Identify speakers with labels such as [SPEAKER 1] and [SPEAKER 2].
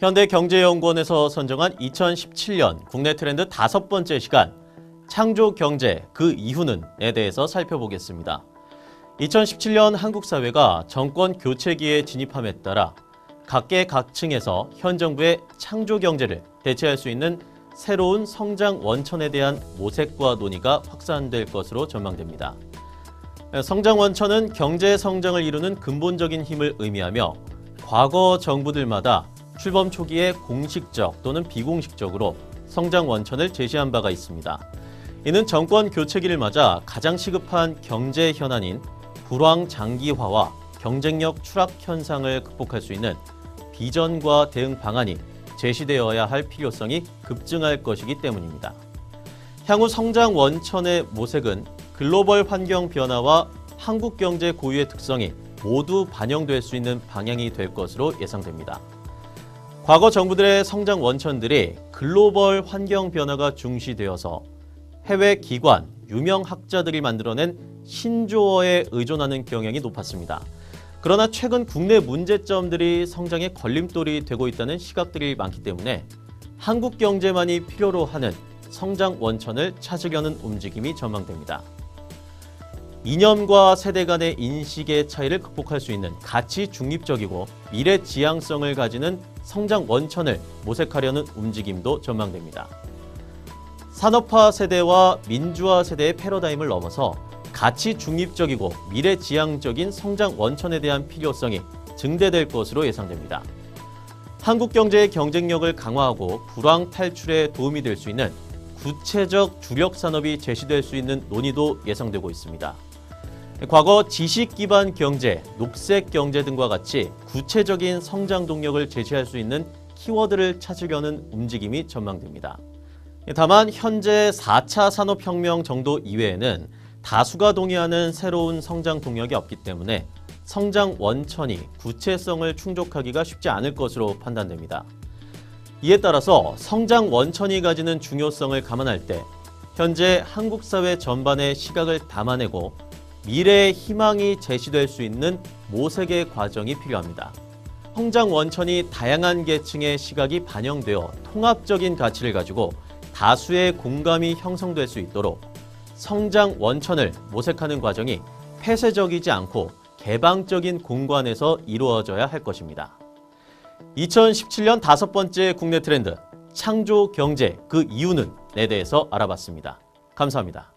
[SPEAKER 1] 현대경제연구원에서 선정한 2017년 국내 트렌드 다섯 번째 시간 창조 경제 그 이유는에 대해서 살펴보겠습니다. 2017년 한국 사회가 정권 교체기에 진입함에 따라 각계각층에서 현 정부의 창조 경제를 대체할 수 있는 새로운 성장 원천에 대한 모색과 논의가 확산될 것으로 전망됩니다. 성장 원천은 경제 성장을 이루는 근본적인 힘을 의미하며 과거 정부들마다 출범 초기에 공식적 또는 비공식적으로 성장 원천을 제시한 바가 있습니다. 이는 정권 교체기를 맞아 가장 시급한 경제 현안인 불황 장기화와 경쟁력 추락 현상을 극복할 수 있는 비전과 대응 방안이 제시되어야 할 필요성이 급증할 것이기 때문입니다. 향후 성장 원천의 모색은 글로벌 환경 변화와 한국 경제 고유의 특성이 모두 반영될 수 있는 방향이 될 것으로 예상됩니다. 과거 정부들의 성장 원천들이 글로벌 환경 변화가 중시되어서 해외 기관, 유명 학자들이 만들어낸 신조어에 의존하는 경향이 높았습니다. 그러나 최근 국내 문제점들이 성장의 걸림돌이 되고 있다는 시각들이 많기 때문에 한국 경제만이 필요로 하는 성장 원천을 찾으려는 움직임이 전망됩니다. 이념과 세대 간의 인식의 차이를 극복할 수 있는 가치 중립적이고 미래 지향성을 가지는 성장 원천을 모색하려는 움직임도 전망됩니다. 산업화 세대와 민주화 세대의 패러다임을 넘어서 가치 중립적이고 미래 지향적인 성장 원천에 대한 필요성이 증대될 것으로 예상됩니다. 한국 경제의 경쟁력을 강화하고 불황 탈출에 도움이 될 수 있는 구체적 주력 산업이 제시될 수 있는 논의도 예상되고 있습니다. 과거 지식 기반 경제, 녹색 경제 등과 같이 구체적인 성장 동력을 제시할 수 있는 키워드를 찾으려는 움직임이 전망됩니다. 다만 현재 4차 산업혁명 정도 이외에는 다수가 동의하는 새로운 성장 동력이 없기 때문에 성장 원천이 구체성을 충족하기가 쉽지 않을 것으로 판단됩니다. 이에 따라서 성장 원천이 가지는 중요성을 감안할 때 현재 한국 사회 전반의 시각을 담아내고 미래의 희망이 제시될 수 있는 모색의 과정이 필요합니다. 성장 원천이 다양한 계층의 시각이 반영되어 통합적인 가치를 가지고 다수의 공감이 형성될 수 있도록 성장 원천을 모색하는 과정이 폐쇄적이지 않고 개방적인 공간에서 이루어져야 할 것입니다. 2017년 다섯 번째 국내 트렌드 창조 경제 그 이유는에 대해서 알아봤습니다. 감사합니다.